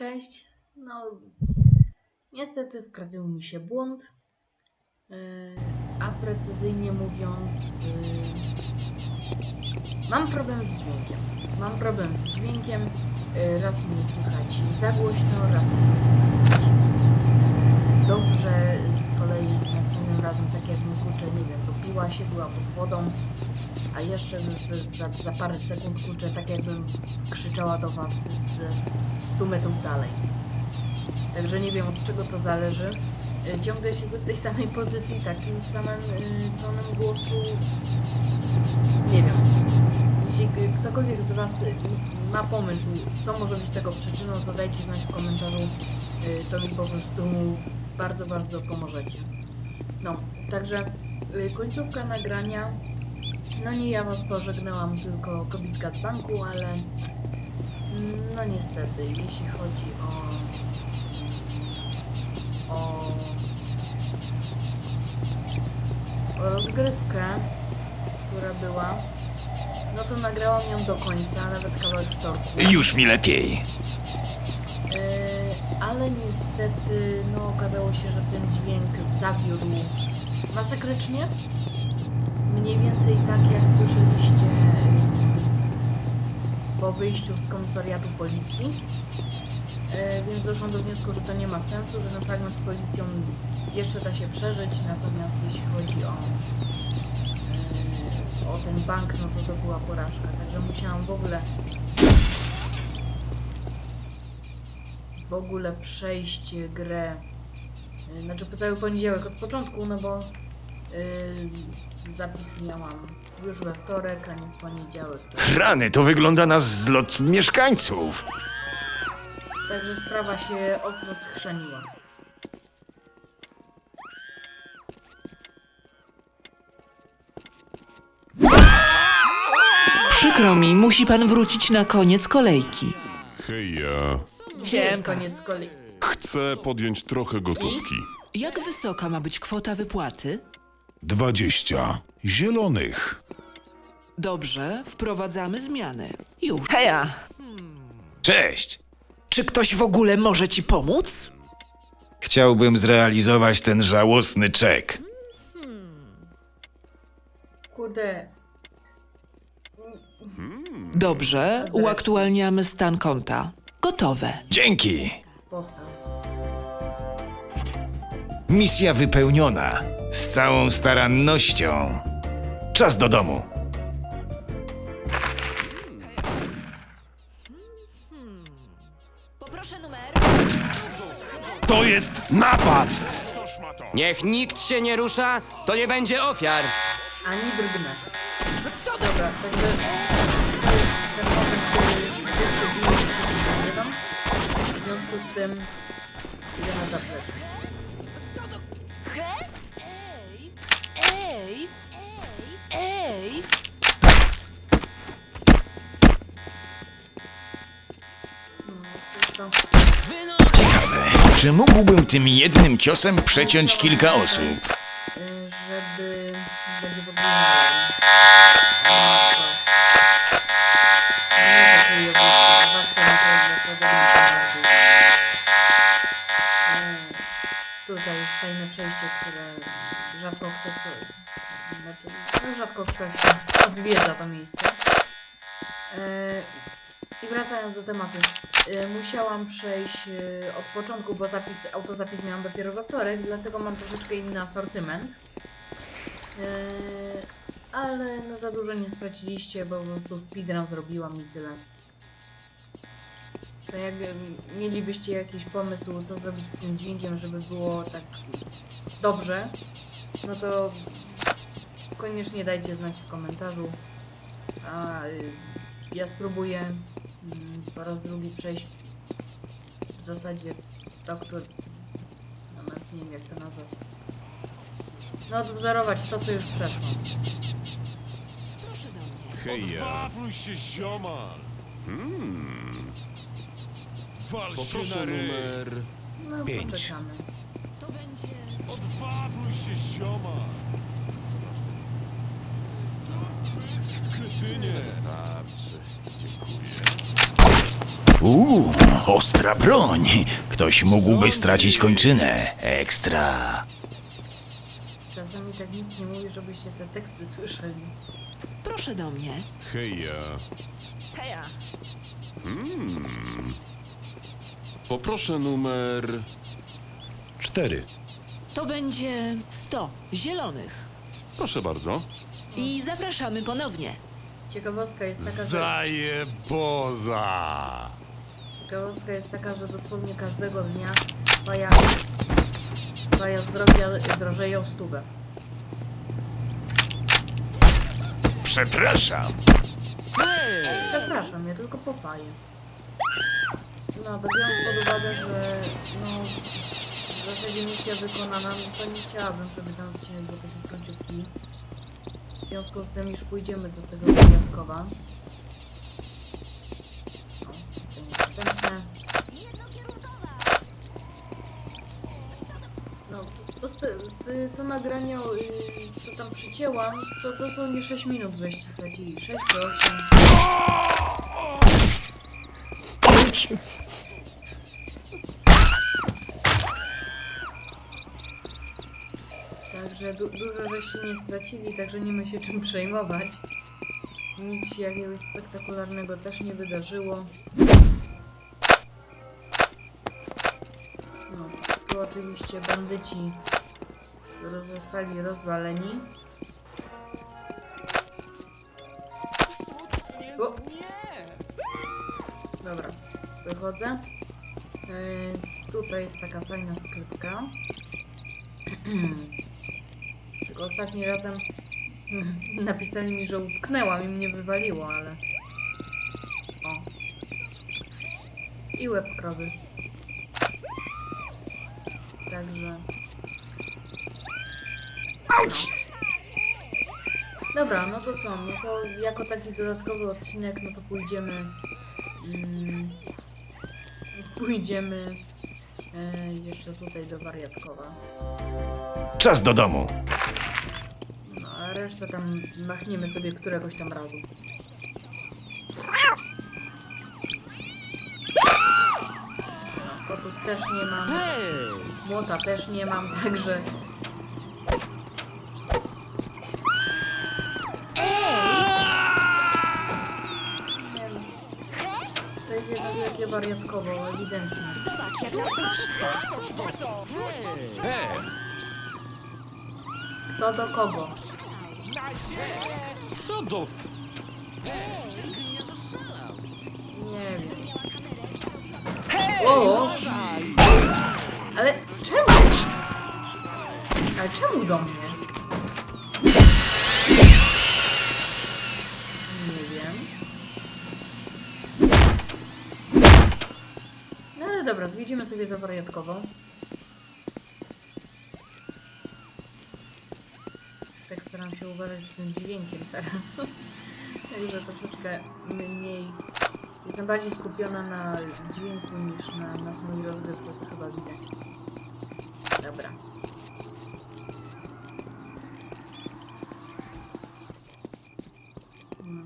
Cześć. No, niestety wkradł mi się błąd. Yy, a precyzyjnie mówiąc, yy, mam problem z dźwiękiem. Mam problem z dźwiękiem. Yy, raz mnie słychać za głośno, raz mnie słychać dobrze. Z kolei następnym razem, tak jakbym kurczę, nie wiem, topiła się, była pod wodą. A jeszcze za, za parę sekund kurczę, tak jakbym krzyczała do was ze 100 metrów dalej. Także nie wiem od czego to zależy. Y, Ciągle siedzę w tej samej pozycji, takim samym y, tonem głosu. Nie wiem. Jeśli ktokolwiek z was y, ma pomysł, co może być tego przyczyną, to dajcie znać w komentarzu. Y, To mi po prostu bardzo, bardzo pomożecie. No, także końcówka nagrania. No nie ja was pożegnałam, tylko kobitka z banku, ale no niestety, jeśli chodzi o o, o rozgrywkę, która była, no to nagrałam ją do końca, nawet kawałek wtorku. Już mi lepiej. Yy, ale niestety, no okazało się, że ten dźwięk zawiódł masakrycznie. Mniej więcej tak jak słyszeliście po wyjściu z komisariatu policji. Yy, więc doszłam do wniosku, że to nie ma sensu, że ten fragment z policją jeszcze da się przeżyć, natomiast jeśli chodzi o, yy, o ten bank, no to to była porażka. Także musiałam w ogóle w ogóle przejść grę, y, znaczy po cały poniedziałek od początku, no bo y, zapis miałam już we wtorek, a nie w poniedziałek. Rany, to wygląda na zlot mieszkańców. Także sprawa się ostro schrzeniła. Przykro mi, musi pan wrócić na koniec kolejki. Hej, ja Gdzie jest koniec kolei? chcę podjąć trochę gotówki. Jak wysoka ma być kwota wypłaty? Dwadzieścia zielonych. Dobrze, wprowadzamy zmiany. Już. Heja, Cześć. czy ktoś w ogóle może ci pomóc? Chciałbym zrealizować ten żałosny czek. Kurde, Dobrze, uaktualniamy stan konta. Gotowe. Dzięki. postaw. Misja wypełniona. Z całą starannością. Czas do domu. Poproszę numer. To jest napad! Niech nikt się nie rusza, to nie będzie ofiar. Ani drgnę. Co dobra, także to jest ten moment, kiedy wyprzedziłem przeciwko W związku z tym idę na zaplecze. Ej! Ej! Ciekawe, czy mógłbym tym jednym ciosem przeciąć kilka osób? żeby będzie. E, Tutaj jest tajne przejście, które rzadko kto znaczy, rzadko ktoś odwiedza to miejsce. E, I wracając do tematu, e, musiałam przejść e, od początku, bo zapis, autozapis miałam dopiero we wtorek, dlatego mam troszeczkę inny asortyment. Ale no za dużo nie straciliście, bo po prostu speedrun zrobiłam i tyle. To jakby mielibyście jakiś pomysł, co zrobić z tym dźwiękiem, żeby było tak dobrze, no to koniecznie dajcie znać w komentarzu. A y, ja spróbuję mm, po raz drugi przejść w zasadzie to, które... No, nawet nie wiem jak to nazwać. No odwzorować to, co już przeszło. Hej, ja się, ziomal! hmm. Wal się poproszę na ryj! numer... No Pięć. poczekamy. To będzie. Odbawuj się, ziomal! Uuu, ostra broń. Ktoś mógłby stracić kończynę. Ekstra. Czasami tak nic nie mówię, żebyście te teksty słyszeli. Proszę do mnie. Heja. Heja. Hmm. Poproszę numer... 4. To będzie 100 zielonych. Proszę bardzo. I zapraszamy ponownie. Ciekawostka jest taka, że... Zajeboza! Ciekawostka jest taka, że dosłownie każdego dnia twoja, twoja zdrowia drożeje o stówę. Przepraszam. Przepraszam, ja tylko popaję. No, biorąc pod uwagę, że no, w zasadzie misja wykonana, no to nie chciałabym, żeby ten odcinek był taki króciutki. Związku z tym już pójdziemy do tego wyjątkowa. No, to, nagranie, co tam przycięłam, to dosłownie 6 minut żeście stracili. 6 czy 8. Także du dużo żeście nie stracili, także nie ma się czym przejmować. Nic się jakiegoś spektakularnego też nie wydarzyło. No, tu oczywiście bandyci zostali rozwaleni. O! Dobra, wychodzę. Yy, tutaj jest taka fajna skrytka. Tylko ostatnim razem napisali mi, że utknęłam i mnie wywaliło, ale... O. I łeb krowy. Także... Dobra, no to co? No to jako taki dodatkowy odcinek, no to pójdziemy... Mm, pójdziemy... E, jeszcze tutaj do wariatkowa. Czas do domu. A resztę tam machniemy sobie któregoś tam razu. No, kotów też nie mam. Młota też nie mam, także... To jest jednak wielkie wariatkowo, ewidentnie. Kto do kogo? Co do... Nie wiem. O! Ale czemu? Ale czemu do mnie? Nie wiem. No ale dobra, zwiedzimy sobie to wariatkową. Uważać z tym dźwiękiem teraz. Także troszeczkę mniej. Jestem bardziej skupiona na dźwięku niż na, na samej rozgrywce, co chyba widać. Dobra. No,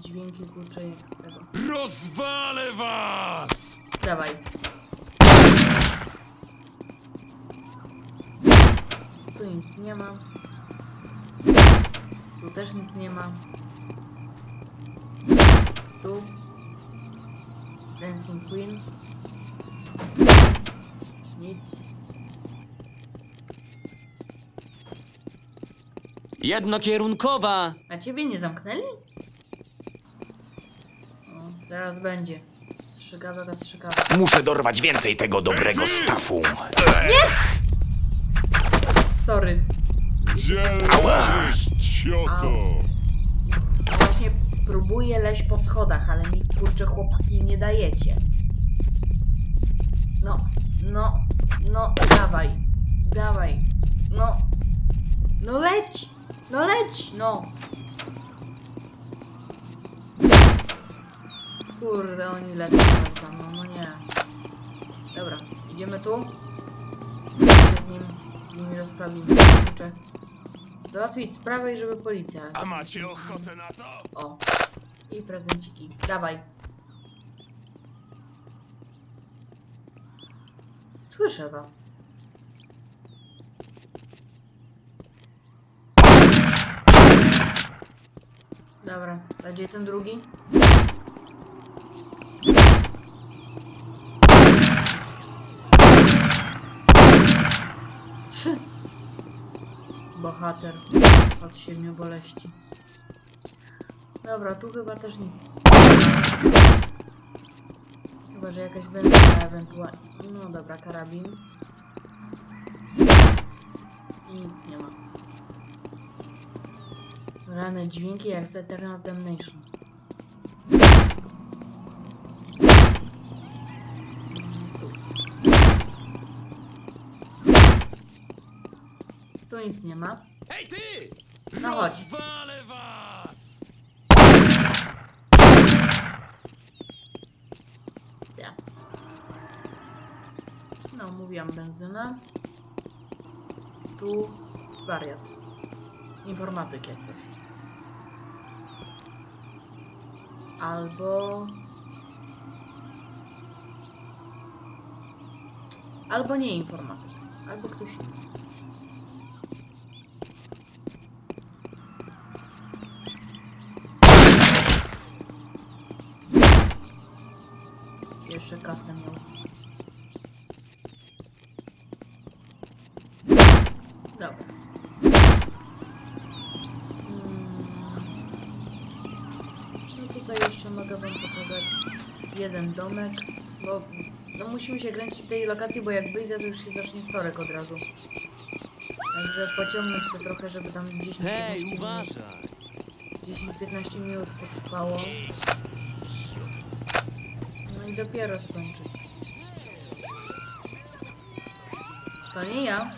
dźwięki kurczę jak z tego. Rozwalę was! Dawaj. Tu nic nie ma. Tu też nic nie ma. Tu. Dancing Queen. Nic. Jednokierunkowa! A ciebie nie zamknęli? O, zaraz będzie. Strzykawka, strzykawka. Muszę dorwać więcej tego dobrego stafu. Sorry. Gdzie leżysz, cioto? Właśnie próbuję leźć po schodach, ale mi kurczę chłopaki nie dajecie. No, no, no, dawaj, dawaj, no, no leć, no leć, no. Kurde, oni lecą teraz mną, no nie. Dobra, idziemy tu. Się z nim, takimi rozprawnymi. Muszę załatwić sprawę i żeby policja... A macie ochotę na to? O. I prezenciki. Dawaj. Słyszę was. Dobra, a gdzie ten drugi? Bohater od siedmiu boleści. Dobra, tu chyba też nic. Chyba, że jakaś wędka ewentualnie. No dobra, karabin. I nic nie ma. Rane dźwięki jak z Eternal Damnation. Tu nic nie ma. Hej ty! No chodź. Rozwalę was! Ja. No, mówiłam benzyna. Tu wariat. Informatyk jak coś. Albo... Albo nie informatyk. Albo ktoś inny. Jeszcze kasę miał. Dobra. Mm. No tutaj jeszcze mogę wam pokazać jeden domek, bo no musimy się kręcić w tej lokacji, bo jak wyjdę to już się zacznie wtorek od razu. Także pociągnąć to trochę, żeby tam 10-15 Hej, minut, uważaj! 10-15 minut potrwało. I dopiero skończyć. To nie ja.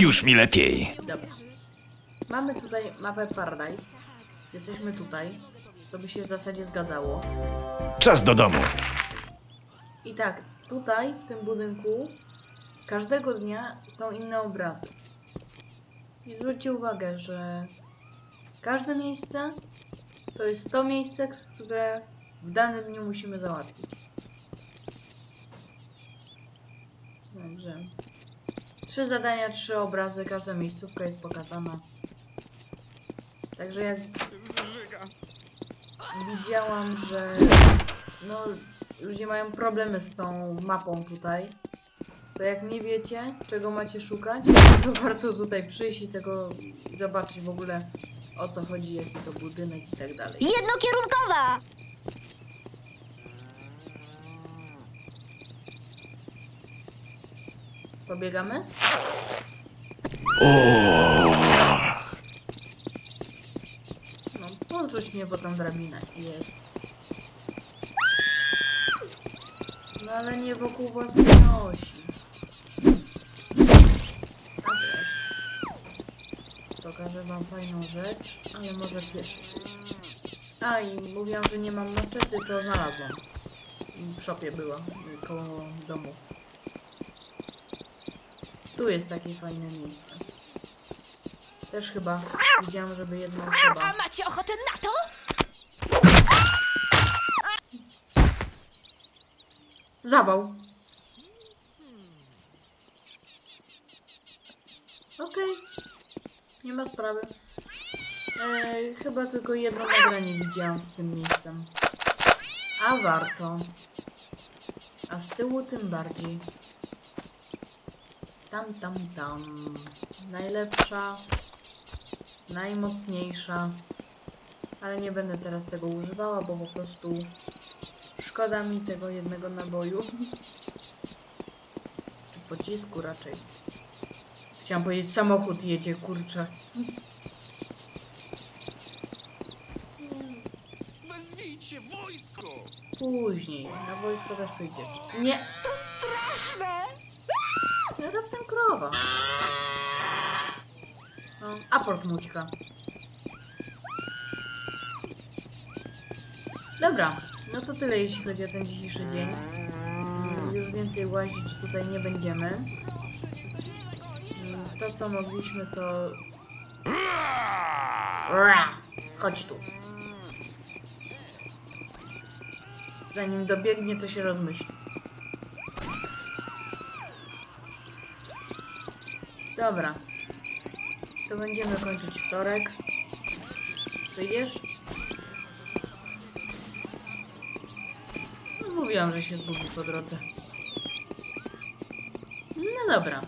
Już mi lepiej. Dobra. Mamy tutaj mapę Paradise. Jesteśmy tutaj, co by się w zasadzie zgadzało. Czas do domu. I tak, tutaj w tym budynku każdego dnia są inne obrazy. I zwróćcie uwagę, że każde miejsce to jest to miejsce, które w danym dniu musimy załatwić. Dobrze. Trzy zadania, trzy obrazy, każda miejscówka jest pokazana. Także jak widziałam, że no, ludzie mają problemy z tą mapą tutaj, to jak nie wiecie, czego macie szukać, to warto tutaj przyjść i tego zobaczyć w ogóle o co chodzi, jaki to budynek i tak dalej. Jednokierunkowa! Pobiegamy? No, podrzuć mnie, bo tam drabina jest. No ale nie wokół własnej osi. A zresztą. Pokażę wam fajną rzecz, ale może pierwszy. A i mówiłam, że nie mam maczety, to znalazłam. W szopie była, koło domu. Tu jest takie fajne miejsce. Też chyba widziałam, żeby jedna osoba... A macie ochotę na to? Zawał. Okej. Nie ma sprawy. Eee, chyba tylko jedno nagranie widziałam z tym miejscem. A warto. A z tyłu tym bardziej. Tam, tam, tam. Najlepsza. Najmocniejsza. Ale nie będę teraz tego używała, bo po prostu Szkoda mi tego jednego naboju. Czy pocisku raczej. Chciałam powiedzieć, samochód jedzie, kurczę. Wezwijcie wojsko! Później, na wojsko też przyjdzie. Nie! Raptem krowa. O, aport mućka. Dobra, no to tyle jeśli chodzi o ten dzisiejszy dzień. Mm, Już więcej łazić tutaj nie będziemy. Mm, To co mogliśmy to... Chodź tu. Zanim dobiegnie, to się rozmyśli. Dobra. To będziemy kończyć wtorek. Przyjdziesz? No, mówiłam, że się zgubi po drodze. No dobra.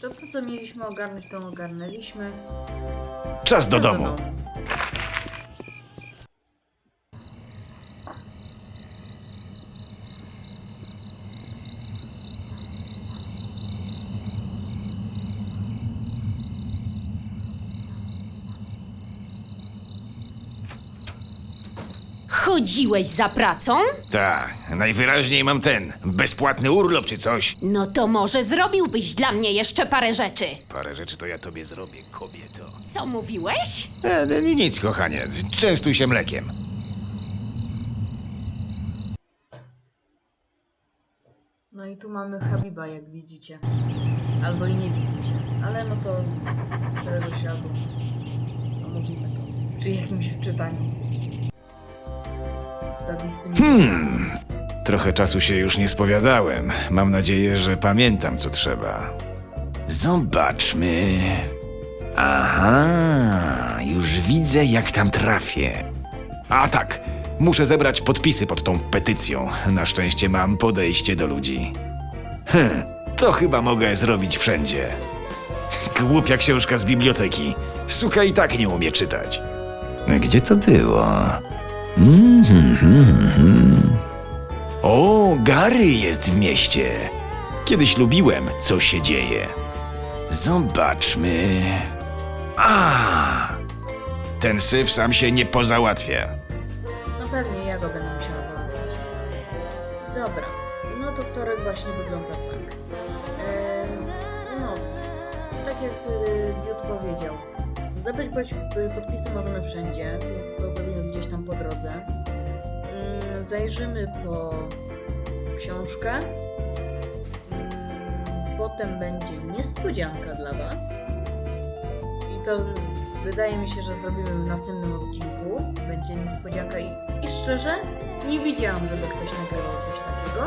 To to, co mieliśmy ogarnąć, to ogarnęliśmy. Czas do No domu. Chodziłeś za pracą? Tak, najwyraźniej mam ten, bezpłatny urlop czy coś. No to może zrobiłbyś dla mnie jeszcze parę rzeczy. Parę rzeczy to ja tobie zrobię, kobieto. Co mówiłeś? E, nic, kochanie, częstuj się mlekiem. No i tu mamy Habiba, jak widzicie. Albo i nie widzicie. Ale no to którego światu omówimy to przy jakimś czytaniu. Hmm, trochę czasu się już nie spowiadałem. Mam nadzieję, że pamiętam co trzeba. Zobaczmy. Aha, już widzę jak tam trafię. A tak, muszę zebrać podpisy pod tą petycją. Na szczęście mam podejście do ludzi. Hm, to chyba mogę zrobić wszędzie. Głupia książka z biblioteki. Suka i tak nie umie czytać. Gdzie to było? Mhm. O, Gary jest w mieście. Kiedyś lubiłem, co się dzieje. Zobaczmy. A! Ten syf sam się nie pozałatwia. No pewnie ja go będę musiała załatwić. Dobra, no to wtorek właśnie wygląda tak. Eee, no, tak jak y, Diut powiedział, zebrać bądź- y, podpisy możemy wszędzie, więc to zrobimy gdzieś tam po drodze. Mm, Zajrzymy po książkę. Mm, Potem będzie niespodzianka dla Was. I to wydaje mi się, że zrobimy w następnym odcinku. Będzie niespodzianka i, i szczerze nie widziałam, żeby ktoś nagrywał coś takiego.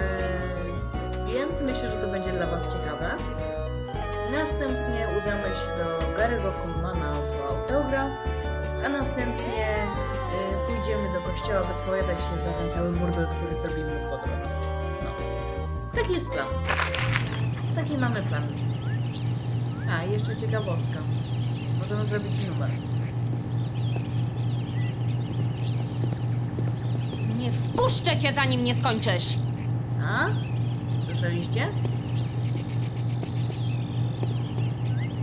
Eee, więc myślę, że to będzie dla Was ciekawe. Następnie udamy się do Gary'ego Colemana po autograf, a następnie y, pójdziemy do kościoła, by spowiadać się za ten cały burdel, który zrobimy po drodze. No. Taki jest plan. Taki mamy plan. A, jeszcze ciekawostka. Możemy zrobić numer. Nie wpuszczę cię, zanim nie skończysz. A? Słyszeliście?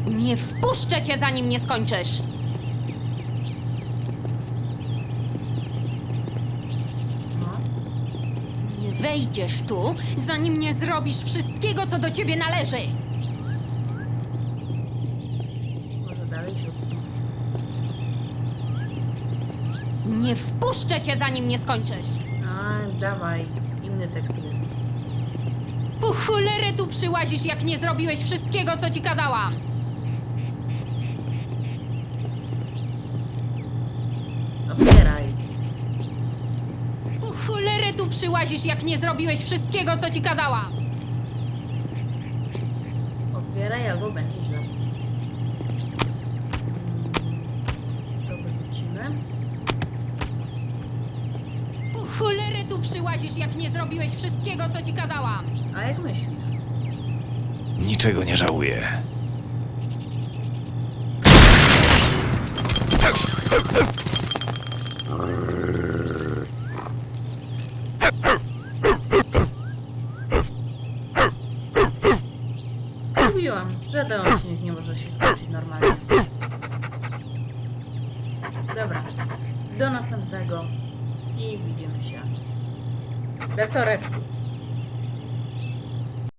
Nie wpuszczę cię, zanim nie skończysz. No. Nie wejdziesz tu, zanim nie zrobisz wszystkiego, co do ciebie należy. Może dalej się odsunę. Nie wpuszczę cię, zanim nie skończysz. A, dawaj. Inny tekst jest. Po cholerę tu przyłazisz, jak nie zrobiłeś wszystkiego, co ci kazałam. Otwieraj. Po cholerę tu przyłazisz, jak nie zrobiłeś wszystkiego, co ci kazałam. Otwieraj albo będzie źle. To wyrzucimy. Po cholerę tu przyłazisz, jak nie zrobiłeś wszystkiego, co ci kazałam. A jak myślisz? Niczego nie żałuję. Mówiłam, że ten odcinek nie może się skończyć normalnie. Dobra. Do